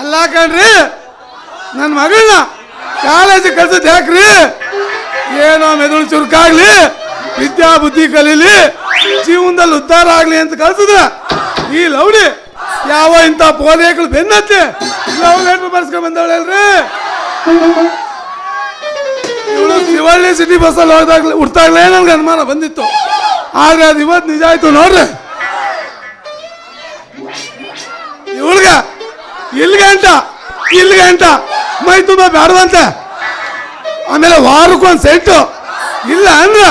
ಅಲ್ಲ ಕಣ್ರಿ ನನ್ನ ಮಗಳನ್ನ ಕಾಲೇಜಿಗೆ ಕಳ್ಸದ್ ಯಾಕ್ರಿ? ಏನೋ ಮೆದುಳು ಚುರುಕಾಗ್ಲಿ, ವಿದ್ಯಾ ಬುದ್ಧಿ ಕಲೀಲಿ, ಜೀವನದಲ್ಲಿ ಉದ್ಧಾರ ಆಗ್ಲಿ ಅಂತ ಕಳ್ಸಿದ್ರ. ಈ ಲೌಡಿ, ಯಾವ ಇಂಥ ಪೋಲಿಯಗಳು ಬೆನ್ನತ್ತೆ? ಲವ್ ಲೆಟ್ರ್ ಬರ್ಸ್ಕೊಂಡ್ ಬಂದವಳಲ್ರಿ? ಶಿವಳ್ಳಿ ಸಿಟಿ ಬಸ್ಸಲ್ಲಿ ಹೋದಾಗ್ಲೇ ಹುಡ್ತಾಗ್ಲೇ ನನ್ಗೆ ಅನುಮಾನ ಬಂದಿತ್ತು. ಆದ್ರೆ ಅದು ಇವತ್ತು ನಿಜ ಆಯ್ತು ನೋಡ್ರಿ. ಇವಳ್ಗ ಇಲ್ಲಿಗೆ ಅಂತ ಮೈ ತುಂಬ ಬ್ಯಾಡದಂತೆ ಆಮೇಲೆ ವಾರಕ್ಕೊಂದು ಸೆಟ್ಟು ಇಲ್ಲ ಅಂದ್ರೆ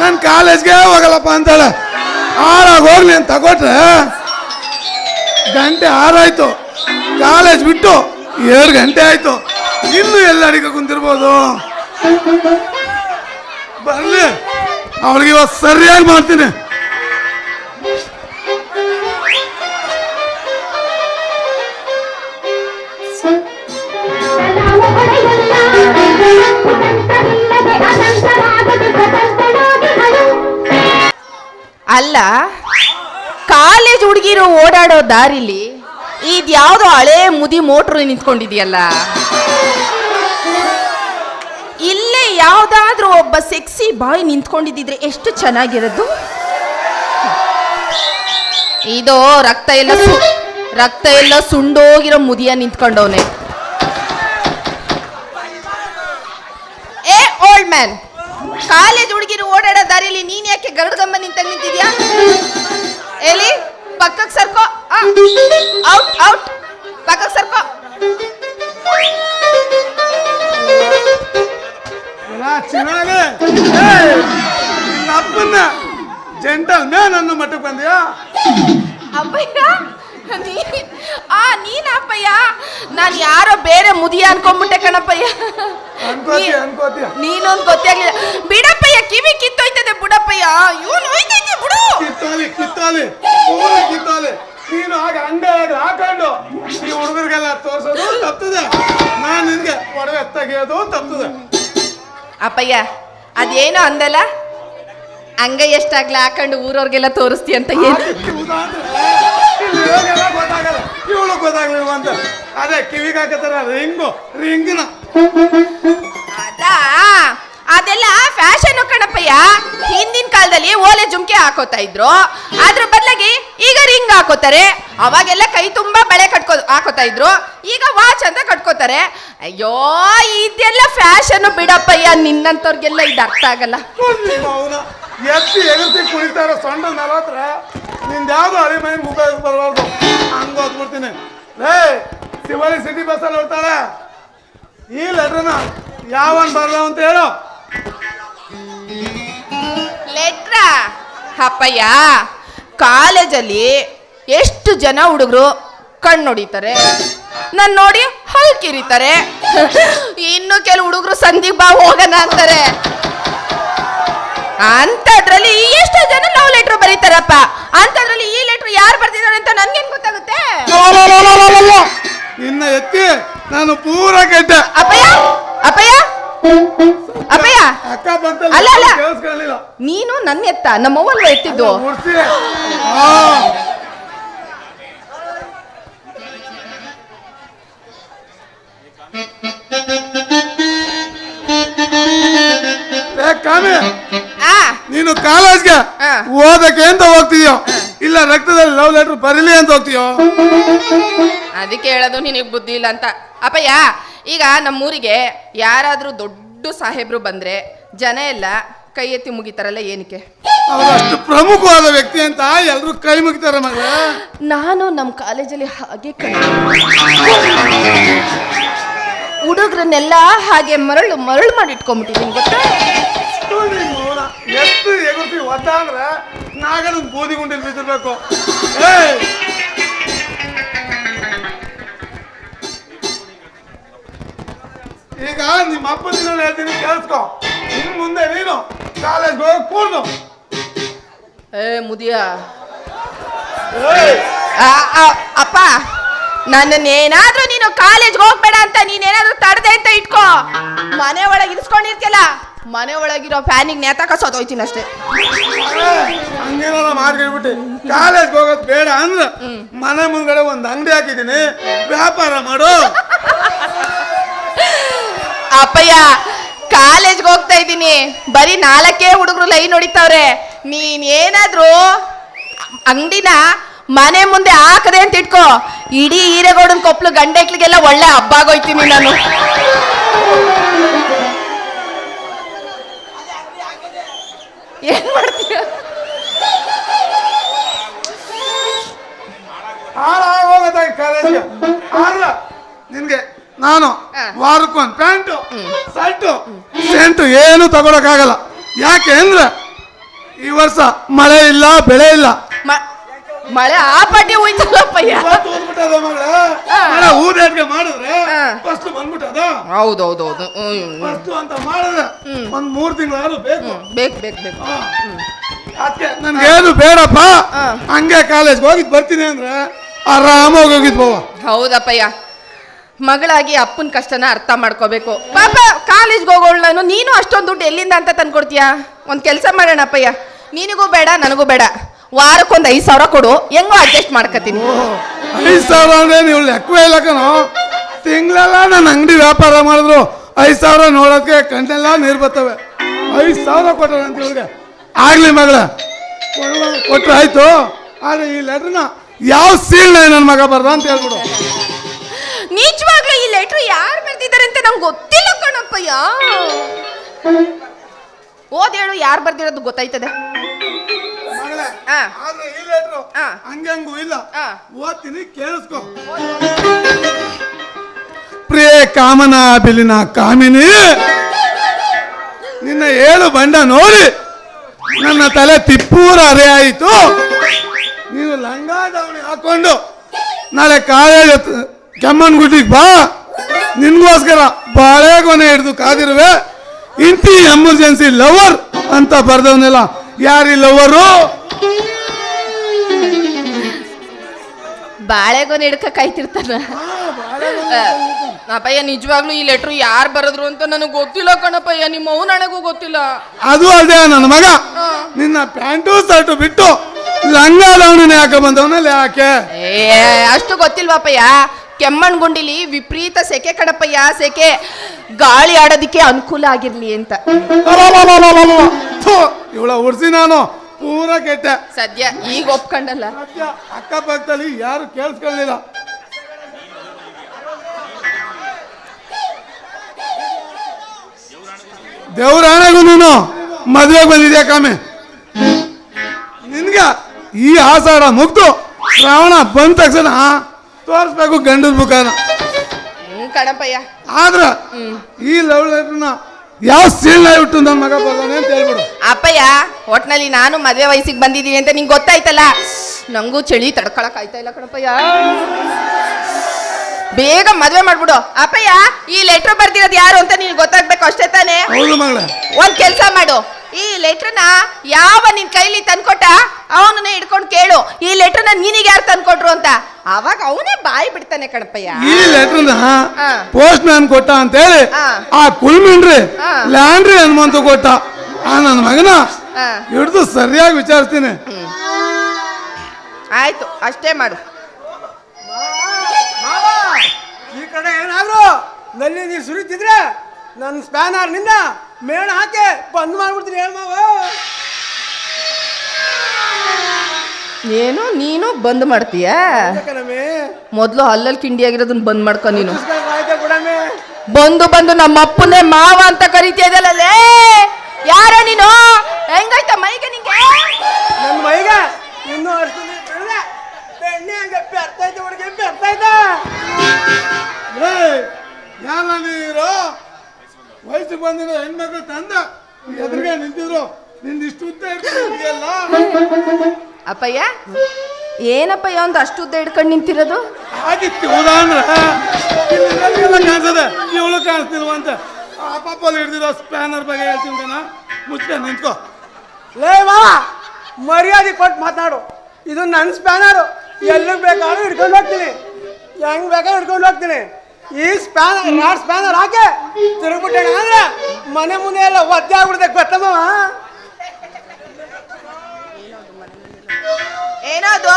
ನಾನು ಕಾಲೇಜ್ಗೆ ಹೋಗಲ್ಲಪ್ಪ ಅಂತಾಳೆ ಆರಾಗ ಹೋಗ್ಲಿ ಅಂತ ತಗೊಟ್ರೆ ಗಂಟೆ ಆರಾಯ್ತು. ಕಾಲೇಜ್ ಬಿಟ್ಟು ಎರಡು ಗಂಟೆ ಆಯ್ತು. ಇನ್ನು ಎಲ್ಲ ಅಡಿಗೆ ಕುಂತಿರ್ಬೋದು? ಬರ್ಲಿ. ಅವಳಿಗೆ ಇವತ್ತು ಸರಿಯಾಗಿ ಮಾಡ್ತೀನಿ. ಅಲ್ಲ, ಕಾಲೇಜ್ ಹುಡುಗಿರು ಓಡಾಡೋ ದಾರಿಲಿ ಇದ್ಯಾವುದೋ ಹಳೆ ಮುದಿ ಮೋಟ್ರು ನಿಂತ್ಕೊಂಡಿದ್ಯಲ್ಲ? ಇಲ್ಲೇ ಯಾವುದಾದ್ರೂ ಒಬ್ಬ ಸೆಕ್ಸಿ ಬಾಯ್ ನಿಂತ್ಕೊಂಡಿದ್ದಿದ್ರೆ ಎಷ್ಟು ಚೆನ್ನಾಗಿರೋದು ಇದು, ರಕ್ತ ಎಲ್ಲ ರಕ್ತ ಎಲ್ಲ ಸುಂಡೋಗಿರೋ ಮುದಿಯ ನಿಂತ್ಕೊಂಡವನೆ. ಏ ಓಲ್ಡ್ ಮ್ಯಾನ್ ಕಾಲೇಜ್ ಹುಡುಗಿರು ಓಡಾಡೋ ದಾರಿಯಲ್ಲಿ ನೀನ್ ಯಾಕೆ ಗರುಡ್ಗಮ್ಮ ನಿಂತ ನಿಂತಿದ್ಯಾ? ಎಲ್ಲಿ? ಪಕ್ಕಕ್ಕೆ ಸರ್ಕೋ ಔಟ್ ಔಟ್ ಪಕ್ಕಕ್ಕೆ ಸರ್ಕೋ. ಎಲ್ಲ ಚೆನ್ನಾಗಿ ನಿನ್ನ ಅಪ್ಪನ್ನ ಜೆಂಟಲ್ ಮ್ಯಾನ್ ಅನ್ನೋ ಮಟ್ಟಕ್ಕೆ ಬಂದ್ಯಾ? ಅಪ್ಪಯ್ಯ ನೀ ಆ ನೀನ ಅಪ್ಪಯ್ಯ ನಾನು ಯಾರೋ ಬೇರೆ ಮುದಿಯ ಅನ್ಕೊಂಡ್ಬಿಟ್ಟೆ ಕಣಪ್ಪಯ್ಯ. ಅನ್ಕೋತಿ ಅನ್ಕೋತೀಯ ನೀನೊಂದು ಗೊತ್ತಾಗ್ಲಿಲ್ಲ ಬಿಡಪ್ಪಯ್ಯ ಕಿವಿ ಕಿತ್ತೋಯ್ತದೆ ಬುಡಪ್ಪಯ್ಯ. ಇವನು ಹೋಯ್ತೈತೆ ಬಿಡು. ಕಿತ್ತಾಲಿ ಕಿತ್ತಾಲಿ. ಪೂರ ಕಿತ್ತಾಲಿ. ನೀನು ಆಗ ಅಂಡೆ ಆಗ ಹಾಕೊಂಡು ಈ ಹುಡುಗರಿಗೆಲ್ಲ ತೋರ್ಸೋದು ತಪ್ತದೆ. ನಾನು ನಿನ್ಗೆ ಒಡವೆ ತೆಗೆಯೋದು ತಪ್ತದೆ. ಅಪ್ಪಯ್ಯ ಅದೇನೋ ಅಂದಲ್ಲ? ಹಂಗ ಎಷ್ಟಾಗ್ಲ? ಹಾಕೊಂಡು ಊರವ್ರಿಗೆಲ್ಲ ತೋರಿಸ್ತಿ ಅಂತ ಏನು? ಗೊತ್ತಾಗಲ್ಲ. ಇವಳು ಗೊತ್ತಾಗ್ಲಿಲ್ವ ಅಂತ. ಅದೇ ಕಿವಿಗೆ ಹಾಕತ್ತಾರ ರಿಂಗು ರಿಂಗ್ನ. ಅದಾ? ಅದೆಲ್ಲ ಫ್ಯಾಷನ್ ಕಣಪ್ಪಯ್ಯ. ಹಿಂದಿನ ಕಾಲದಲ್ಲಿ ಓಲೆ ಜುಮ್ಕೆ ಹಾಕೋತಾ ಇದ್ರು. ಅದ್ರ ಬದಲಾಗಿ ಈಗ ರಿಂಗ್ ಹಾಕೋತಾರೆ. ಅವಾಗೆಲ್ಲ ಕೈ ತುಂಬಾ ಬಳೆ ಕಟ್ಕೋ ಹಾಕೋತಾ ಇದ್ರು. ಈಗ ವಾಚ್ ಅಂತ ಕಟ್ಕೋತಾರೆ. ಅಯ್ಯೋ, ಇದೆಲ್ಲ ಫ್ಯಾಷನ್ ಬಿಡಪ್ಪಯ್ಯ ನಿನ್ನಂತವ್ರಿಗೆಲ್ಲ ಇದು ಅರ್ಥ ಆಗಲ್ಲ. ಎತ್ತಿ ಎಗರ್ತಿ ಕುಣಿತಾರ ಸೊಂಡ ನಿಂದ ಶಿವಳಿ ಸಿಟಿ ಈ ಲೆಟ್ರನ್ನ ಯಾವನ್ ಬರಲ್ಲ ಅಂತ ಹೇಳು. ಲೆಟ್ರ? ಅಪ್ಪಯ್ಯ ಕಾಲೇಜಲ್ಲಿ ಎಷ್ಟು ಜನ ಹುಡುಗರು ಕಣ್ಣು ಹೊಡಿತಾರೆ ನಾನು ನೋಡಿ ಹಲ್ ಕಿರಿತಾರೆ. ಇನ್ನು ಕೆಲವು ಹುಡುಗರು ಸಂಧಿಗೆ ಬಾ ಹೋಗೋಣ ಅಂತಾರೆ. ಅಂಥದ್ರಲ್ಲಿ ಎಷ್ಟು ಜನ ಲವ್ ಲೆಟ್ರ್ ಬರೀತಾರಪ್ಪ. ಅಂಥದ್ರಲ್ಲಿ ಈ ಲೆಟ್ರ್ ಯಾರು ಬರ್ತಿದ್ದಾರೆ ಅಂತ ನನ್ಗೇನ್ ಗೊತ್ತಾಗುತ್ತೆ? ಇನ್ನ ಎತ್ತಿ ನಾನು ಪೂರ ಕೆಟ್ಟೆ ಅಪ್ಪಯ್ಯ ಅಪ್ಪಯ್ಯ. ಅಪ್ಪಯ್ಯ! ಅಕ್ಕ ಅಲ್ಲ, ಅಲ್ಲ. ಕೇಳಿಸ್ಕೊಳ್ಳಿಲ್ಲ ನೀನು ನನ್ನ ಎತ್ತ ನಮ್ಮವ್ವಲ್ವ ಎತ್ತಿದ್ದು. ಕಾಮಿ. ಆ. ನೀನು ಕಾಲೇಜ್ಗೆ ಹಾ. ಓದಕ್ಕೆ ಅಂತ ಹೋಗ್ತೀಯೋ ಇಲ್ಲ ರಕ್ತದಲ್ಲಿ ಲವ್ ಲೆಟರ್ ಬರೀಲಿ ಅಂತ ಹೋಗ್ತೀಯೋ ಅದಕ್ಕೆ ಹೇಳೋದು ನಿನಗೆ ಬುದ್ಧಿ ಇಲ್ಲ ಅಂತ. ಅಪ್ಪಯ್ಯ ಈಗ ನಮ್ಮೂರಿಗೆ ಯಾರಾದರೂ ದೊಡ್ಡ ಸಾಹೇಬರು ಬಂದರೆ ಜನ ಎಲ್ಲ ಕೈ ಎತ್ತಿ ಮುಗಿತಾರಲ್ಲ ಏನಕ್ಕೆ? ಅವರು ಅಷ್ಟು ಪ್ರಮುಖವಾದ ವ್ಯಕ್ತಿ ಅಂತ ಎಲ್ಲರೂ ಕೈ ಮುಗಿತಾರೆ ಮಗಳ ನಾನು ನಮ್ಮ ಕಾಲೇಜಲ್ಲಿ ಹಾಗೆ ಕಣೆ ಹುಡುಗ್ರನ್ನೆಲ್ಲ ಹಾಗೆ ಮರಳು ಮರಳು ಮಾಡಿ ಇಟ್ಕೊಂಡ್ಬಿಟ್ಟಿದ್ದೀನಿ ಗೊತ್ತಾ ಎಷ್ಟು ಎಗುರ್ತಿ ಒದ್ದ ಅಂದ್ರೆ ನಾಗನ ಬೂದಿ ಗುಂಡಿಲ್ ಬಿದ್ದಿರ್ಬೇಕು. ಏಯ್! ಕೇಳಿಸ್ಕೊ ಇನ್ ಮುಂದೆ ನೀನು ಕಾಲೇಜ್ ಹೋಗಿ ಕೂರ್ದು ಏ ಮುದಿಯ. ಆ ಅಪ್ಪ ನನ್ನನ್ನೇನಾದ್ರೂ ನೀನು ಕಾಲೇಜ್ ಹೋಗ್ಬೇಡ ಅಂತ ನೀನೇನಾದ್ರೂ ತಡದೆ ಅಂತ ಇಟ್ಕೋ. ಮನೆ ಒಳಗೆ ಇರಿಸ್ಕೊಂಡಿರ್ತಿಯಲ್ಲ ಮನೆ ಒಳಗಿರೋ ಫ್ಯಾನಿಗೆ ನೇತಾಕ ಸೋತೋಯ್ತೀನಿ ಅಷ್ಟೇ. ಹಂಗೇನಾರ ಮಾಡ್ಕೊಂಡ್ಬಿಟ್ಟು ಕಾಲೇಜ್ ಹೋಗೋದು ಬೇಡ ಅಂದ್ರೆ ಮನೆ ಮುಂದ್ಗಡೆ ಒಂದು ಅಂಗಡಿ ಹಾಕಿದೀನಿ ವ್ಯಾಪಾರ ಮಾಡು. ಅಪ್ಪಯ್ಯ ಕಾಲೇಜ್ಗೆ ಹೋಗ್ತಾ ಇದ್ದೀನಿ. ಬರೀ ನಾಲ್ಕೇ ಹುಡುಗರು ಲೈನ್ ಹೊಡಿತಾವ್ರೆ. ನೀನ್ ಏನಾದ್ರೂ ಅಂಗಡಿನ ಮನೆ ಮುಂದೆ ಹಾಕದೆ ಅಂತ ಇಟ್ಕೋ. ಇಡೀ ಈರೇಗೌಡನ್ ಕೊಪ್ಲು ಗಂಡೆಕ್ಲಿಗೆಲ್ಲ ಒಳ್ಳೆ ಹಬ್ಬ ಆಗೋಯ್ತೀನಿ ನಾನು. ತಗೊಳಕ್ಕಾಗಲ್ಲ. ಯಾಕೆ ಅಂದ್ರೆ ಈ ವರ್ಷ ಮಳೆ ಇಲ್ಲ ಬೆಳೆ ಇಲ್ಲ. ಮ- ಮಳೆ ಆ ಪಟ್ಟಿ ಹೋಯ್ತಲ್ಲಪ್ಪಯ್ಯ ಇವತ್ತು ಊದ್ಬಿಟ್ಟದ ಮಗಳ? ಹಾ. ಮಳೆ ಊದೇಟ್ಗೆ ಮಾಡಿದ್ರೆ ಹಾ. ಫಸ್ಟ್ ಬಂದ್ಬಿಟ್ಟದ? ಹೌದೌದೌದು ಫಸ್ಟ್ ಅಂತ ಮಾಡಿದ್ರೆ ಒಂದ್ ಮೂರ್ ತಿಂಗಳಾದ್ರೂ ಬೇಕು. ಬೇಕು ಬೇಕು ಬೇಕು. ಅದಕ್ಕೆ ನನ್ಗೇನು ಬೇಡಪ್ಪ. ಹಾ. ಹಂಗೆ ಕಾಲೇಜ್ಗೆ ಹೋಗಿದ್ ಬರ್ತೀನಿ ಅಂದ್ರೆ ಆರಾಮಾಗಿ ಹೋಗಿದ್ ಬಾವ ಹೌದಪ್ಪಯ್ಯ ಮಗಳಾಗಿ ಅಪ್ಪನ ಕಷ್ಟನ ಅರ್ಥ ಮಾಡ್ಕೋಬೇಕು. ಪಾಪ ಕಾಲೇಜ್ಗೆ ಹೋಗೋಳು ನಾನು ನೀನು ಅಷ್ಟೊಂದು ದುಡ್ಡು ಎಲ್ಲಿಂದ ಅಂತ ತಂದ್ಕೊಡ್ತೀಯ? ಒಂದು ಕೆಲಸ ಮಾಡೋಣಪ್ಪಯ್ಯ ನಿನಗೂ ಬೇಡ ನನಗೂ ಬೇಡ. ವಾರಕ್ಕೊಂದು ಐದು ಸಾವಿರ ಕೊಡು ಹೆಂಗೋ ಅಡ್ಜಸ್ಟ್ ಮಾಡ್ಕೋತೀನಿ ಐದ್ ಸಾವಿರ ಅಂದ್ರೆ ನೀವು ಲೆಕ್ಕವೇ ಇಲ್ಲ ಕಣೋ. ತಿಂಗಳೆಲ್ಲ ನನ್ನ ಅಂಗಡಿ ವ್ಯಾಪಾರ ಮಾಡಿದ್ರು ಐದು ಸಾವಿರ ನೋಡೋಕೆ ಕಣ್ಣೆಲ್ಲ ನೀರು ಬರ್ತವೆ. ಐದು ಸಾವಿರ ಕೊಟ್ಟರೆ ಅಂತ ಇವ್ರಿಗೆ ಆಗಲಿ ಮಗಳ. ಕೊಟ್ಟರೆ ಆಯಿತು ಆದರೆ ಆದ್ರೆ ಈ ಲೆಟ್ರನ್ನ ಯಾವ ಸೀಲ್ ನನ್ನ ಮಗ ಬರ್ದ ಅಂತ ಹೇಳ್ಬಿಡು. ನಿಜವಾಗ್ಲೂ ಈ ಲೆಟ್ರ್ ಯಾರು ಬರ್ದಿದ್ದಾರೆ ಅಂತ ನಂಗೆ ಗೊತ್ತಿಲ್ಲ ಕಣಪ್ಪಯ್ಯ ಓದೇಳು ಯಾರು ಬರ್ದಿರೋದು ಗೊತ್ತಾಯ್ತದೆ? ಆ. ಆದ್ರೆ ಈ ಲೆಟ್ರು ಆ. ಹಂಗಂಗೂ ಇಲ್ಲ. ಆ. ಓದ್ತೀನಿ ಕೇಳಿಸ್ಕೊ. ಪ್ರಿಯ ಕಾಮನ ಬಿಲಿನ ಕಾಮಿನಿ ನಿನ್ನ ಏಳು ಬಂಡ ನೋಡಿ ನನ್ನ ತಲೆ ತಿಪ್ಪೂರ ಅರೆ ಆಯಿತು. ನೀನು ಲಂಗ ದಾವಣಿ ಹಾಕೊಂಡು ನಾಳೆ ಕಾಲೇಜ್ ಕೆಮ್ಮನ್ಗುಡ್ಡಿಗೆ ಬಾ. ನಿನ್ಗೋಸ್ಕರ ಬಾಳೆಗೊನೆ ಹಿಡಿದು ಕಾದಿರುವೆ. ಇಂತಿ ಎಮರ್ಜೆನ್ಸಿ ಲವರ್ ಅಂತ ಬರ್ದವನೆಲ್ಲ ಯಾರಿ ಲವರು? ಬಾಳೆಗೊನೆ ಹಿಡ್ಕ ಕಾಯ್ತಿರ್ತಾನ. ಅಪ್ಪಯ್ಯ ನಿಜವಾಗ್ಲೂ ಈ ಲೆಟ್ರ್ ಯಾರು ಬರೆದ್ರು ಅಂತ ನನಗೆ ಗೊತ್ತಿಲ್ಲ ಕಣಪ್ಪಯ್ಯ ನಿಮ್ಮ ಅವನಣಗೂ ಗೊತ್ತಿಲ್ಲ. ಅದು ಅದೇ ನನ್ನ ಮಗ. ನಿನ್ನ ಪ್ಯಾಂಟು ಶರ್ಟು ಬಿಟ್ಟು ಲಂಗ ದಾವಣಿನ ಯಾಕೆ ಬಂದವನಲ್ಲ ಯಾಕೆ? ಏ ಅಷ್ಟು ಗೊತ್ತಿಲ್ವಾಪಯ್ಯ. ಕೆಮ್ಮಣ್ ಗುಂಡಿಲಿ ವಿಪರೀತ ಸೆಕೆ ಕಣಪ್ಪಯ್ಯ ಸೆಕೆ ಗಾಳಿ ಆಡೋದಿಕ್ಕೆ ಅನುಕೂಲ ಆಗಿರ್ಲಿ ಅಂತ. ಇವಳ ಉಡ್ಸಿ ನಾನು ಪೂರ ಕೆಟ್ಟ. ಸದ್ಯ ಈಗ ಒಪ್ಕೊಂಡಲ್ಲ. ಅಕ್ಕ ಅಕ್ಕಪಕ್ಕದಲ್ಲಿ ಯಾರು ಕೇಳಿಸ್ಕೊಳ್ಳಿಲ್ಲ. ದೇವ್ರಾಣೆಗೂ ನೀನು ಮದುವೆಗೆ ಬಂದಿದ್ಯಾ ಕಾಮೆ? ನಿನ್ಗೆ ಈ ಆಷಾಢ ಮುಗ್ದು ಶ್ರಾವಣ ಬಂದ ತಕ್ಷಣ ತೋರಿಸ್ಬೇಕು ಗಂಡದ ಮುಖನ. ಹ್ಞೂ ಕಣಪ್ಪಯ್ಯ. ಆದ್ರ ಈ ಲವ್ ಲೆಟರ್ನ ಯಾವ ಸೀಲ್ ಇಟ್ಟು ನನ್ನ ಮಗ ಬರ್ತಾನೆ ಅಂತ ಹೇಳ್ಬಿಡು. ಅಪ್ಪಯ್ಯ ಒಟ್ನಲ್ಲಿ ನಾನು ಮದುವೆ ವಯಸ್ಸಿಗೆ ಬಂದಿದ್ದೀನಿ ಅಂತ ನಿಂಗೆ ಗೊತ್ತಾಯ್ತಲ್ಲ? ನಂಗೂ ಚಳಿ ತಡ್ಕೊಳಕ್ ಆಯ್ತಾ ಇಲ್ಲ ಕಣಪ್ಪಯ್ಯ. ಬೇಗ ಮದುವೆ ಮಾಡ್ಬಿಡು. ಅಪ್ಪಯ್ಯ ಈ ಲೆಟರ್ ಬರ್ದಿರೋದು ಯಾರು ಅಂತ ನಿನ್ಗೆ ಗೊತ್ತಾಗ್ಬೇಕು ಅಷ್ಟೇ ತಾನೇ? ಹೌದು ಮಗಳ. ಒಂದ್ ಕೆಲ್ಸ ಮಾಡು. ಈ ಲೆಟ್ರನ್ನ ಯಾವ ನಿನ್ ಕೈಲಿ ತಂದ್ಕೊಟ್ಟ? ಅವನನ್ನ ಹಿಡ್ಕೊಂಡು ಕೇಳು. ಈ ಲೆಟ್ರನ್ನ ನೀನಿಗೆ ಯಾರು ತಂದ್ಕೊಟ್ರು ಅಂತ? ಅವಾಗ ಅವನೇ ಬಾಯಿ ಬಿಡ್ತಾನೆ ಕಣಪ್ಪಯ್ಯ. ಈ ಲೆಟರ್ನ ಹಾ. ಪೋಸ್ಟ್ ಮ್ಯಾನ್ ಕೊಟ್ಟ ಅಂತ ಹೇಳಿ ಆ ಕುಲ್ಮಿನ್ರಿ. ಲ್ಯಾಂಡ್ರಿ ಹನುಮಂತ ಕೊಟ್ಟ. ಆ ನನ್ನ ಮಗನ. ಹಿಡಿದು ಸರಿಯಾಗಿ ವಿಚಾರಿಸ್ತೀನಿ. ಆಯ್ತು ಅಷ್ಟೇ ಮಾಡು. ಈ ಕಡೆ ಏನಾದ್ರು? ನಲ್ಲಿ ನೀರು ಸುರಿತಿದ್ರೆ ನನ್ನ ಸ್ಪ್ಯಾನರ್ನಿಂದ ಮೇಣ ಹಾಕೆ ಬಂದ್ ಮಾಡ್ಬಿಡ್ತೀನಿ ಹೇಳ ಮಾವ. ಏನು? ನೀನು ಬಂದ್ ಮಾಡ್ತೀಯಾ? ಕಣಮೆ ಮೊದ್ಲು ಹಲ್ಲಲ್ಲಿ ಕಿಂಡಿ ಆಗಿರೋದನ್ನ ಬಂದ್ ಮಾಡ್ಕೊ ನೀನು. ಆಯ್ತಾ ಬಿಡಮೆ ಬಂದು ಬಂದು ನಮ್ಮ ಅಪ್ಪನೇ ಮಾವ ಅಂತ ಕರಿತಿಯದಲ್ಲೇ ಯಾರ ನೀನು? ಹೆಂಗಾಯ್ತ ಮೈಗೆ ನಿಂಗೆ? ನನ್ನ ಮೈಗೆ? ಇನ್ನೂ ಅಷ್ಟು ನೀರು ಬಿಡದೆ ಬೆಣ್ಣೆ ಹಂಗೆ ಬೆರ್ತೈತೆ ಹುಡುಗಿ ಬೆರ್ತೈತೆ ಯಾರ ನೀರು? ವಯಸ್ಸಿಗೆ ಬಂದಿರೋ ಹೆಣ್ಮಕ್ಳು ತಂದ ಎದುರಿಗೆ ನಿಂತಿದ್ರು. ನಿಂದಿಷ್ಟು ಉದ್ದ ಇರ್ತಿದೆಯಲ್ಲ ಅಪ್ಪಯ್ಯ ಏನಪ್ಪ ಒಂದು ಅಷ್ಟು ಉದ್ದ ಹಿಡ್ಕೊಂಡು ನಿಂತಿರೋದು? ಆಗಿತ್ತು ಉದಾಹರಣೆ ಎಲ್ಲ ಕಾಣಿಸ್ತದೆ ಇವಳು ಕಾಣಿಸ್ತಿಲ್ವಂತ ಅಂತ. ಪಾಪಲ್ಲಿ ಹಿಡ್ದಿರೋ ಸ್ಪ್ಯಾನರ್ ಬಗ್ಗೆ ಹೇಳ್ತೀನಿ ನಾನು ಮುಚ್ಕೊಂಡು ನಿಂತ್ಕೋ. ಲೇ ಬಾ ಮರ್ಯಾದೆ ಕೊಟ್ಟು ಮಾತಾಡು. ಇದು ನನ್ನ ಸ್ಪ್ಯಾನರು ಎಲ್ಲಿಗೆ ಬೇಕಾದ್ರೂ ಹಿಡ್ಕೊಂಡು ಹೋಗ್ತೀನಿ. ಹೆಂಗೆ ಬೇಕಾದ್ರೂ ಹಿಡ್ಕೊಂಡು ಹೋಗ್ತೀನಿ. ಈ ಸ್ಪ್ಯಾನರ್ ರಾಡ್ ಸ್ಪ್ಯಾನರ್ ಹಾಕಿ ತಿರುಗ್ಬಿಟ್ಟೆ ಅಂದ್ರೆ ಮನೆ ಮುಂದೆ ಎಲ್ಲ ಒದ್ದೆ ಆಗ್ಬಿಡ್ದೆ ಗೊತ್ತಮ್ಮ. ಏನದು?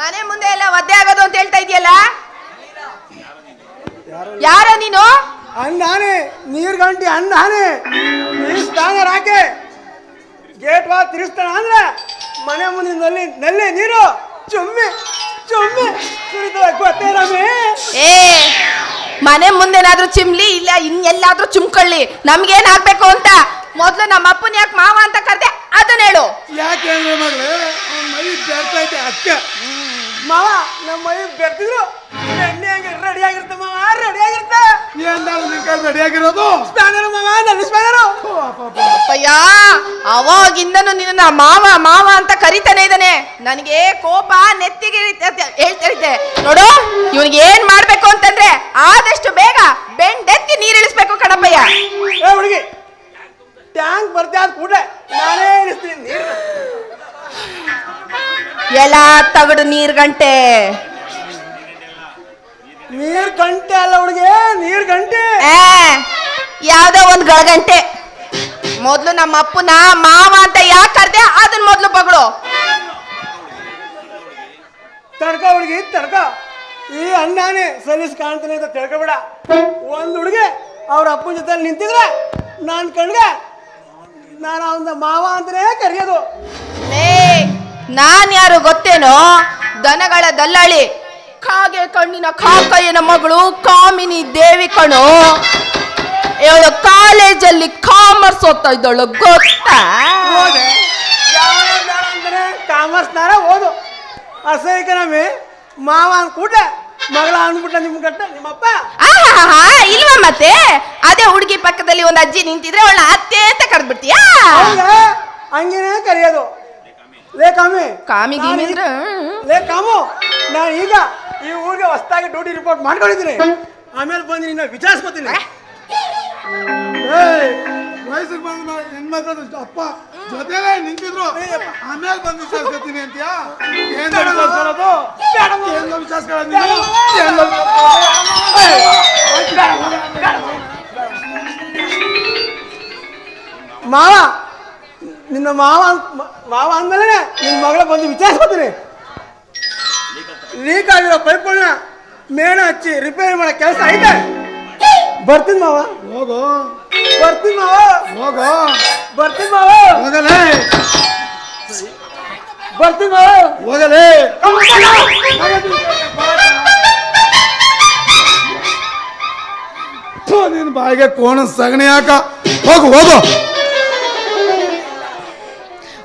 ಮನೆ ಮುಂದೆ ಎಲ್ಲ ಒದ್ದೆ ಆಗೋದು ಅಂತ ಹೇಳ್ತಾ ಇದೆಯಲ್ಲ ಯಾರ ನೀನು? ಅಂದಾನೆ ನೀರ್ ಗಂಟಿ ಅಂದಾನೆ ಸ್ಪ್ಯಾನರ್ ರಾಕೆ ಗೇಟ್ ವಾ ತಿರ್ಸ್ತಾನ ಅಂದ್ರೆ ಮನೆ ಮುಂದೆ ನಲ್ಲಿ ನಲ್ಲಿ ನೀರು ಚುಮ್ಮಿ ಚುಮ್ಮಿ ಗೊತ್ತೇ ರಮೇ ಏ ಮನೆ ಮುಂದೆನಾದ್ರೂ ಚಿಮ್ಲಿ ಇಲ್ಲ ಇನ್ನೆಲ್ಲಾದ್ರೂ ಚುಮ್ಕೊಳ್ಳಿ. ನಮ್ಗೇನ್ ಆಗ್ಬೇಕು ಅಂತ? ಮೊದ್ಲು ನಮ್ಮ ಅಪ್ಪನ ಯಾಕೆ ಮಾವ ಅಂತ ಕರೆದೆ ಅದನ್ನ ಹೇಳು. ಯಾಕೆ ಅಂದ್ರೆ ಮಗಳೇ? ಅವ್ನ ಮೈ ಬೆರ್ತಾ ಐತೆ ಮಾವ ನಮ್ಮ ಮೈ ಬೆರ್ತಿದ್ರು ಎಣ್ಣೆ ಹಂಗೆ ರೆಡಿ ಆಗಿರ್ತ ಮಾವ ರೆಡಿ ಆಗಿರ್ತ ಏನ್ ನಿನ್ ಕೈ ರೆಡಿ ಆಗಿರೋದು? ಸ್ಪ್ಯಾನರ್ ಮಾವ ನನ್ನ ಸ್ಪ್ಯಾನರ್. ಅಪ್ಪಯ್ಯ ಅವಾಗಿಂದನು ನಿನ್ನ ಮಾವ ಮಾವ ಅಂತ ಕರಿತಾನೆ ಇದ್ದಾನೆ. ನನಗೆ ಕೋಪ ನೆತ್ತಿಗೆ ಹೇಳ್ತಿರುತ್ತೆ ನೋಡು ಇವನಿಗೆ ಏನ್ ಮಾಡ್ಬೇಕು? ಆದಷ್ಟು ಬೇಗ ಬೆಂಡೆತ್ತಿ ನೀರ್ ಇಳಿಸ್ಬೇಕು ಕಣಪ್ಪಯ್ಯ ಏ ಹುಡುಗಿ ಟ್ಯಾಂಕ್ ಬರ್ತಾ ಆದ ಕೂಡಲೇ ನಾನೇ ಇಳಿಸ್ತೀನಿ ನೀರು ಎಲ್ಲ ತಗಡು ನೀರ್ ಗಂಟೆ ನೀರ್ ಗಂಟೆ ಅಲ್ಲ ಹುಡುಗಿ ನೀರ್ ಗಂಟೆ ಏ ಯಾವ್ದೋ ಒಂದ್ ಗಳಗಂಟೆ. ಮೊದ್ಲು ನಮ್ಮ ಅಪ್ಪನ ಮಾವ ಅಂತ ಯಾಕೆ ಕರ್ದೆ? ಅದನ್ನ ಮೊದ್ಲು ಬಗಳು ತಡ್ಕ ಹುಡುಗಿ ತಡ್ಕ. ಈ ಅಣ್ಣಾನೇ ಸಲೀಸ್ ಕಾಣ್ತಾನೆ ಅಂತ ತಿಳ್ಕೊಬೇಡ. ಒಂದು ಹುಡುಗಿ ಅವ್ರ ಅಪ್ಪನ ಜೊತೆ ನಿಂತಿದ್ರೆ ನಾನು ಕಣ್ಗೆ ನಾನು ಅವನ ಮಾವ ಅಂದ್ರೆ ಕರೆಯೋದು. ನಾನ್ ಯಾರು ಗೊತ್ತೇನೋ? ದನಗಳ ದಲ್ಲಾಳಿ ಕಾಗೆ ಕಣ್ಣಿನ ಕಾಕಯ್ಯನ ಮಗಳು ಕಾಮಿನಿ ದೇವಿ ಕಣು. ಇವಳು ಕಾಲೇಜಲ್ಲಿ ಕಾಮರ್ಸ್ ಓದ್ತಾ ಇದ್ದಳು ಗೊತ್ತಾ? ಕಾಮರ್ಸ್ ನಾರ ಓದು. ಅಸೈಕನಮಿ ಮಾವ ಅಂದ್ ಕೂಡ್ಲೆ ಮಗಳ ಅನ್ಬಿಟ್ಟ ನಿಮ್ ಗಟ್ಟ ನಿಮ್ಮಪ್ಪ. ಆಹಾಹಾ ಇಲ್ವಾ ಮತ್ತೆ? ಅದೇ ಹುಡುಗಿ ಪಕ್ಕದಲ್ಲಿ ಒಂದು ಅಜ್ಜಿ ನಿಂತಿದ್ರೆ ಅವಳ ಅತ್ತೆ ಅಂತ ಕರೆದ್ಬಿಡ್ತೀಯಾ? ಹೌದಾ? ಹಂಗೇನೆ ಕರೆಯೋದು. ಲೇ ಕಾಮಿ. ಕಾಮಿ ಗೀಮಿ ನಾನು ಅಂದ್ರೆ ಈ- ಲೇ ಕಾಮು ನಾನು ಈಗ ಈ ಊರಿಗೆ ಹೊಸದಾಗಿ ಡ್ಯೂಟಿ ರಿಪೋರ್ಟ್ ಮಾಡ್ಕೊಂಡಿದ್ದೀನಿ. ಆಮೇಲೆ ಬಂದು ನಿನ್ನ ವಿಚಾರಿಸ್ಕೊತೀನಿ. ಏಯ್. ವಯಸ್ಸಿಗೆ ಬಂದ ಹೆಣ್ಮಕ್ಳು ಅಪ್ಪ ಜೊತೆಲೇ ನಿಂತಿದ್ರು. ಆಮೇಲೆ ಬಂದು ವಿಚಾರಿಸ್ಕೊತೀನಿ ಅಂತೀಯಾ? ಏನ್ ವಿಚಾರಿಸ್ಕೊಳ್ಳೋದು? ಏನ್ ವಿಚಾರಿಸ್ಕೊಳ್ಳೋದು ನೀನು? ಏನ್ ಮಾವ ನಿನ್ನ ಮಾವ ಮಾವ ಅಂದ್ಮೇಲೆ ನಿನ್ನ ಮಗಳ ಬಂದು ವಿಚಾರಿಸ್ಕೊತೀನಿ. ಲೀಕ್ ಆಗಿರೋ ಪೈಪ್ಗಳನ್ನ ಮೇಣ ಹಚ್ಚಿ ರಿಪೇರಿ ಮಾಡೋ ಕೆಲಸ ಐತೆ. ಬರ್ತೀನಿ ಮಾವ. ಹೋಗೋ. ಬರ್ತೀನಿ ಮಾವ. ಹೋಗೋ. ಬರ್ತೀನಿ ಮಾವ. ಹೋಗಲೇ. ಬರ್ತೀನಿ ಮಾವ. ಹೋಗಲೇ. ಬಾಯಿಗೆ ಕೋಣ ಸಗಣಿ ಯಾಕ ಹೋಗು ಹೋಗು.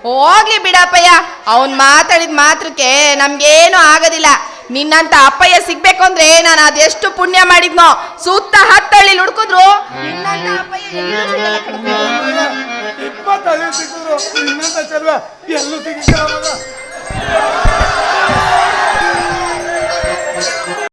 ಹೋಗ್ಲಿ ಬಿಡಪ್ಪಯ್ಯ. ಅವನ್ ಮಾತಾಡಿದ ಮಾತ್ರಕ್ಕೆ ನಮ್ಗೇನು ಆಗೋದಿಲ್ಲ. ನಿನ್ನಂತ ಅಪ್ಪಯ್ಯ ಸಿಗ್ಬೇಕು ಅಂದ್ರೆ ನಾನು ಅದೆಷ್ಟು ಪುಣ್ಯ ಮಾಡಿದ್ನೋ. ಸುತ್ತ ಹತ್ತಳ್ಳಿ ಹುಡುಕಿದ್ರು. ನಿನ್ನಂತ ಅಪ್ಪಯ್ಯ ಎಲ್ಲೂ ಸಿಗಲ್ಲ ಕಣಪ್ಪ. ಇಪ್ಪತ್ತೈದು ಸಿಕ್ಕಿದ್ರು ಇನ್ನಂತ ಚೆಲುವೆ ಎಲ್ಲೂ ಸಿಗಿಲ್ಲ